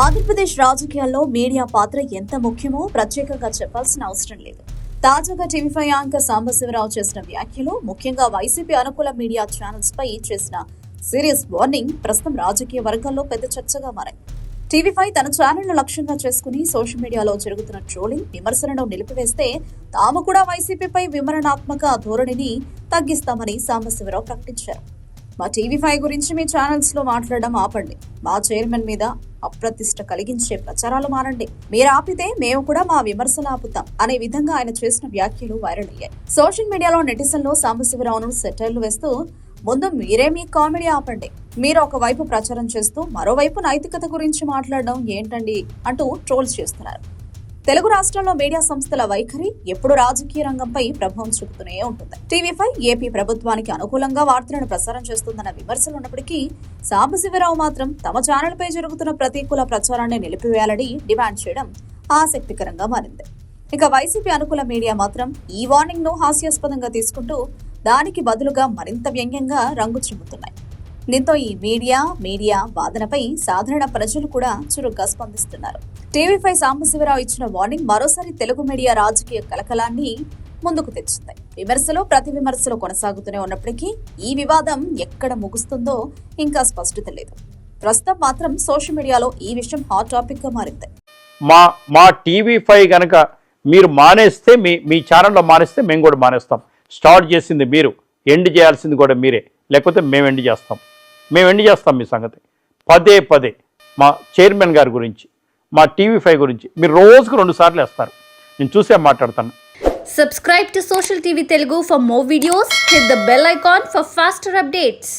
ఆంధ్రప్రదేశ్ రాజకీయాల్లో మీడియా పాత్ర ఎంత ముఖ్యమో ప్రత్యేకంగా చెప్పాల్సిన అవసరం లేదు. తాజాగా టీవీ ఫైవ్ యాంకర్ సాంబశివరావు చేసిన వ్యాఖ్యలు ముఖ్యంగా వైసీపీ అనుకూల మీడియా ఛానల్స్ పై చేసిన సీరియస్ వార్నింగ్ ప్రస్తుతం రాజకీయ వర్గాల్లో పెద్ద చర్చగా మారాయి. టీవీ ఫైవ్ తన ఛానల్ను లక్ష్యంగా చేసుకుని సోషల్ మీడియాలో జరుగుతున్న ట్రోలింగ్ విమర్శలను నిలిపివేస్తే తాము కూడా వైసీపీపై విమరణాత్మక ధోరణిని తగ్గిస్తామని సాంబశివరావు ప్రకటించారు. మా టీవీ ఫైవ్ గురించి మీ ఛానల్స్లో మాట్లాడడం ఆపండి. మా చైర్మన్ మీద అప్రతిష్ట కలిగించే ప్రచారాలు మారండి. మీరు ఆపితే మేము కూడా మా విమర్శలు ఆపుతాం అనే విధంగా ఆయన చేసిన వ్యాఖ్యలు వైరల్ అయ్యాయి. సోషల్ మీడియాలో నెటిజన్లు సాంబశివరావును సెటైర్లు వేస్తూ ముందు మీరే మీ కామెడీ ఆపండి. మీరు ఒకవైపు ప్రచారం చేస్తూ మరోవైపు నైతికత గురించి మాట్లాడడం ఏంటండి? అంటూ ట్రోల్స్ చేస్తున్నారు. తెలుగు రాష్ట్రంలో మీడియా సంస్థల వైఖరి ఎప్పుడు రాజకీయ రంగంపై ప్రభావం చూపుతూనే ఉంటుంది. టీవీ ఫైవ్ ఏపీ ప్రభుత్వానికి అనుకూలంగా వార్తలను ప్రసారం చేస్తుందన్న విమర్శలు ఉన్నప్పటికీ సాంబశివరావు మాత్రం తమ ఛానల్పై జరుగుతున్న ప్రతికూల ప్రచారాన్ని నిలిపివేయాలని డిమాండ్ చేయడం ఆసక్తికరంగా మారింది. ఇక వైసీపీ అనుకూల మీడియా మాత్రం ఈ వార్నింగ్ను హాస్యాస్పదంగా తీసుకుంటూ దానికి బదులుగా మరింత వ్యంగ్యంగా రంగు చిమ్ముతున్నాయి. దీంతో ఈ మీడియా మీడియా వాదనపై సాధారణ ప్రజలు కూడా చురుగ్గా స్పందిస్తున్నారు. టీవీ ఫైవ్ సాంబశివరావు ఇచ్చిన వార్నింగ్ మరోసారి తెలుగు మీడియా రాజకీయ కలకలాన్ని ముందుకు తెచ్చింది. విమర్శలు ప్రతి విమర్శలు కొనసాగుతూనే ఉన్నప్పటికీ ఈ వివాదం ఎక్కడ ముగుస్తుందో ఇంకా స్పష్టత లేదు. ప్రస్తుతం మాత్రం సోషల్ మీడియాలో ఈ విషయం హాట్ టాపిక్గా మారింది. మా మా టీవీ ఫైవ్ కనుక మీరు మానేస్తే మీ మీ ఛానల్లో మానేస్తే మేము కూడా మానేస్తాం. స్టార్ట్ చేసింది మీరు ఎండ్ చేయాల్సింది కూడా మీరే. లేకపోతే మేము ఎండ్ చేస్తాం. మేము ఎండి చేస్తాం మీ సంగతి పదే పదే మా చైర్మన్ గారి గురించి మా టీవీ ఫైవ్ గురించి మీరు రోజుకు రెండు సార్లు వేస్తారు నేను చూసే మాట్లాడతాను subscribe to social TV Telugu for more videos hit the bell icon for faster updates